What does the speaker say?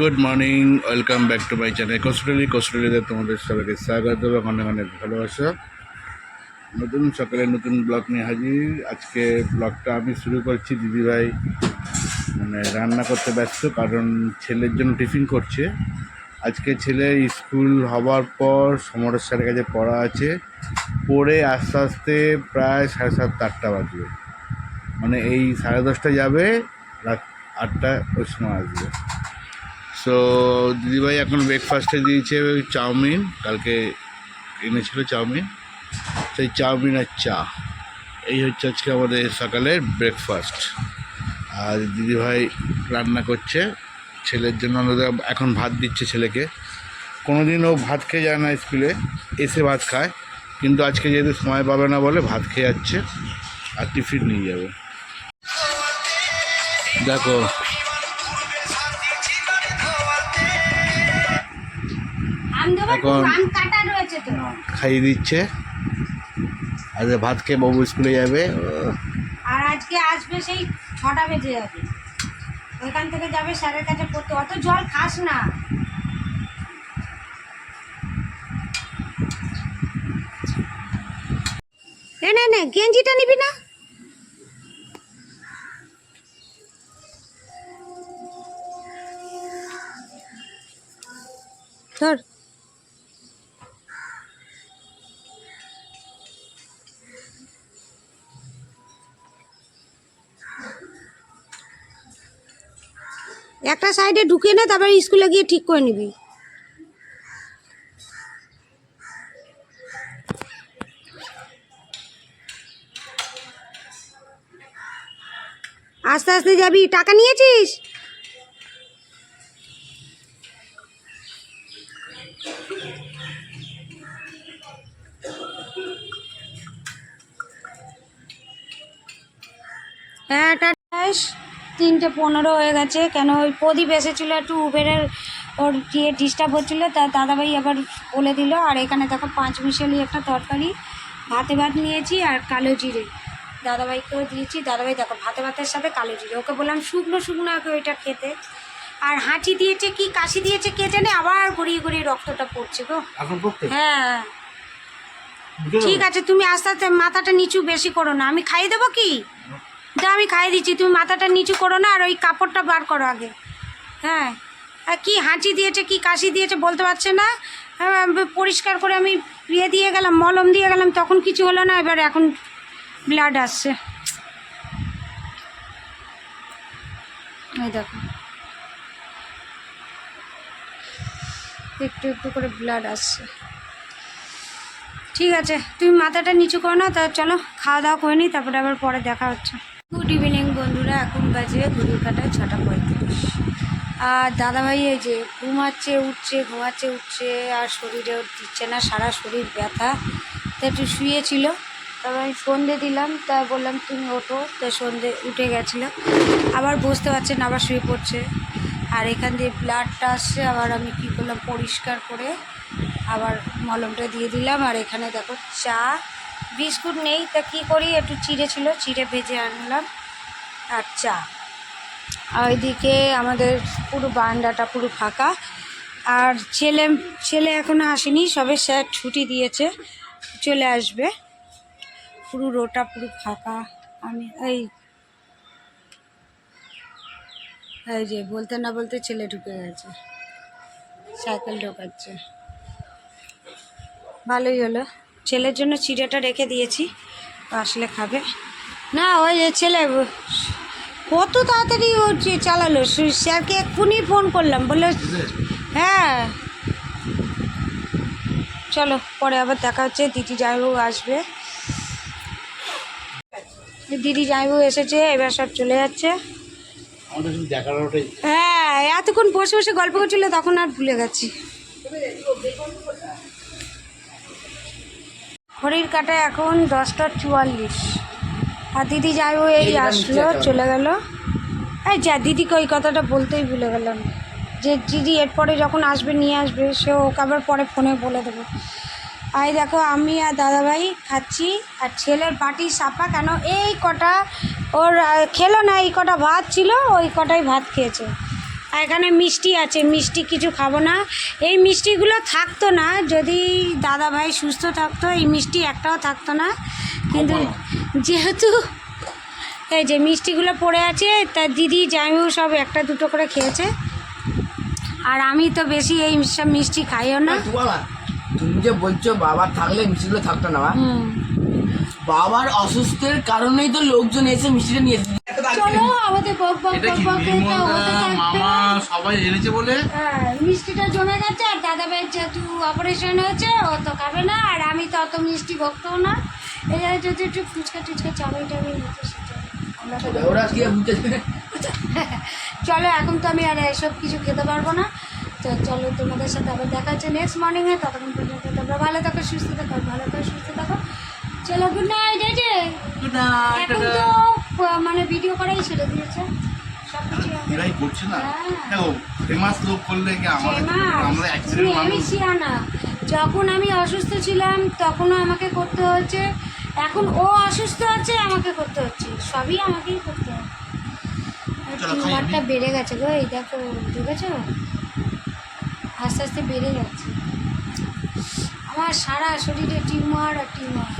Good morning, welcome back to my channel costly কস্টলিতে তোমাদের সবাইকে স্বাগত এবং অনেক অনেক ভালোবাসা। নতুন সকালে নতুন ব্লগ নিয়ে হাজির। আজকে ব্লগটা আমি শুরু করছি দিদিভাই মানে রান্না করতে ব্যস্ত, কারণ ছেলের জন্য টিফিন করছে। আজকে ছেলে স্কুল হওয়ার পর সমরের স্যারের কাছে পড়া আছে। পড়ে আস্তে আস্তে প্রায় সাড়ে সাতটা, আটটা বাজবে। মানে এই সাড়ে দশটা যাবে, রাত আটটা ওই সময় আসবে। সো দিদিভাই এখন ব্রেকফাস্টে দিয়েছে চাউমিন, কালকে এনেছিল চাউমিন। সেই চাউমিন আর চা। এই হচ্ছে আজকে আমাদের সকালের ব্রেকফাস্ট আর দিদিভাই রান্না করছে, ছেলের জন্য এখন ভাত দিচ্ছে ছেলেকে। কোনো দিন ও ভাত খেয়ে যায় না স্কুলে, এসে ভাত খায়। কিন্তু আজকে যেহেতু সময় পাবে না বলে ভাত খেয়ে যাচ্ছে, আর টিফিন নিয়ে যাবে। দেখো এখন- খাইয়ে দিচ্ছে। যে ভাত খেয়ে বাবু স্কুলে যাবে। আর আজকে আসবে সেই ছটা বেজে যাবে। ওইখান থেকে যাবে স্যারের কাছে পড়তে। অত জল খাস না না গেঞ্জিটা নিবি না? ধর। একটা সাইডে ঢুকে না, তারপরে স্কুলে গিয়ে ঠিক করে নিবি। আস্তে আস্তে যাবি। টাকা নিয়েছিস? তিনটে পনেরো হয়ে গেছে। কেন ওই প্রদীপ এসেছিল একটু উবেরের ওর গিয়ে ডিস্টার্ব হচ্ছিল তা দাদাভাই আবার বলে দিল আর এখানে দেখো পাঁচ মিশালি একটা তরকারি ভাতে ভাত নিয়েছি আর কালো জিরে। দাদাভাইকেও দিয়েছি। দাদাভাই দেখো ভাতে ভাতের সাথে কালো জিরে। ওকে বললাম শুকনো শুকনো ওকে ওইটা খেতে। আর হাঁচি দিয়েছে কি কাশি দিয়েছে কে জানে আবার গড়িয়ে গড়িয়ে রক্তটা পড়ছে গো। হ্যাঁ। ঠিক আছে তুমি আস্তে আস্তে মাথাটা নিচু বেশি করো না। আমি খাইয়ে দেবো কি? যা আমি খাইয়ে দিচ্ছি তুমি মাথাটা নিচু করো না আর ওই কাপড়টা বার করো আগে। হ্যাঁ। আর কি হাঁচি দিয়েছে কি কাশি দিয়েছে বলতে পারছে না? হ্যাঁ, পরিষ্কার করে আমি ইয়ে দিয়ে গেলাম মলম দিয়ে গেলাম তখন কিছু হলো না এবার এখন ব্লাড আসছে। এই দেখো। একটু একটু করে ব্লাড আসছে। ঠিক আছে তুমি মাথাটা নিচু করো না তা চলো খাওয়া দাওয়া করে নি তারপরে আবার পরে দেখা হচ্ছে। গুড ইভিনিং বন্ধুরা। এখন বাজে ঘড়ির কাটায় ছটা পঁয়ত্রিশ। আর দাদাভাই এই যে ঘুমাচ্ছে, উঠছে ঘুমাচ্ছে, উঠছে, আর শরীরে দিচ্ছে না, সারা শরীর ব্যথা। তো একটু শুয়েছিল। তারপর আমি সন্ধে দিলাম, তা বললাম, তুমি ওঠো। তা সন্ধে উঠে গেছিল। আবার বসতে পারছে না, আবার শুয়ে পড়ছে। আর এখান দিয়ে ব্লাডটা আসছে, আবার আমি কী করলাম, পরিষ্কার করে আবার মলমটা দিয়ে দিলাম। আর এখানে দেখো চা বিস্কুট নেই, তা কী করি? একটু চিড়ে ছিল, চিড়ে ভেজে আনলাম আর চা। আর ওইদিকে আমাদের পুরো বারান্দাটা পুরো ফাঁকা। আর ছেলে ছেলে এখনও আসেনি, সবে স্যার ছুটি দিয়েছে, চলে আসবে। পুরো রোটা পুরো ফাঁকা। আমি এই এই যে বলতে না বলতে ছেলে ঢুকে গেছে, সাইকেল ঢোকাচ্ছে। ভালোই হলো। ছেলের জন্য চিড়েটা রেখে দিয়েছি আসলে খাবে। না ওই যে ছেলে কত তাড়াতাড়ি ও চালালো। স্যারকে এক্ষুনি ফোন করলাম বলল হ্যাঁ। চলো পরে আবার দেখা হচ্ছে দিদি জামাইবাবু আসবে। দিদি জামাইবাবু এসেছে এবার সব চলে যাচ্ছে। হ্যাঁ এতক্ষণ বসে বসে গল্প করছিল তখন আর ভুলে গেছি। ঘড়ির কাটা এখন দশটা চুয়াল্লিশ। আর দিদি যাইবো এই আসলো চলে গেল। এই যা দিদিকে ওই কথাটা বলতেই ভুলে গেলাম। যে দিদি এরপরে যখন আসবে নিয়ে আসবে সে ওকে আবার পরে ফোনে বলে দেবো। আর দেখো আমি আর দাদাভাই খাচ্ছি আর ছেলের বাটি সাপা কেন? এই কটা ওর খেলো না এই কটা ভাত ছিল ওই কটাই ভাত খেয়েছে। আর এখানে মিষ্টি আছে মিষ্টি কিছু খাব না। এই মিষ্টিগুলো থাকতো না যদি দাদা ভাই সুস্থ থাকতো এই মিষ্টি একটাও থাকতো না। কিন্তু যেহেতু এই যে মিষ্টিগুলো পড়ে আছে তা দিদি জামিও সব একটা দুটো করে খেয়েছে। আর আমি তো বেশি এই সব মিষ্টি খাইও না। তুমি যে বলছো বাবা থাকলে মিষ্টিগুলো থাকতো না বাবার অসুস্থের কারণেই তো লোকজন এসে মিষ্টিটা নিয়ে। চলো এটা কি। মামা সবাই এনেছে বলে? হ্যাঁ, মিষ্টিটা জমে গেছে আর দাদা যেহেতু অপারেশন হয়েছে ও তো খাবে না আর আমি তো অত মিষ্টি ভক্তও না। এই যদি একটু ফুচকা টুচকা চাউমিন টাউমিন চলো এখন তো আমি আর এসব কিছু খেতে পারব না। তো চলো তোমাদের সাথে আবার দেখা হচ্ছে নেক্সট মর্নিংয়ে ততক্ষণ পর্যন্ত তোমরা ভালো থাকো সুস্থ থাকো ভালো থাকো সুস্থ থাকো। চলো গুড নাইট এই যে। এখন তো মানে ভিডিও করাই ছেড়ে দিয়েছে। সব কিছু এরাই করছে না। হ্যাঁ। দেখো ফেমাস লোক করলে কি আমাদের আমরা তুমি অ্যাক্সিডেন্ট আমি মানুষ? শিয়ানা যখন আমি অসুস্থ ছিলাম তখনও আমাকে করতে হচ্ছে। এখন ও অসুস্থ আছে আমাকে করতে হচ্ছে। সবই আমাকেই করতে টিউমারটা বেড়ে গেছে গো এই দেখো দেখেছ? আস্তে আস্তে বেড়ে যাচ্ছে। আমার সারা শরীরে টিউমার আর টিউমার।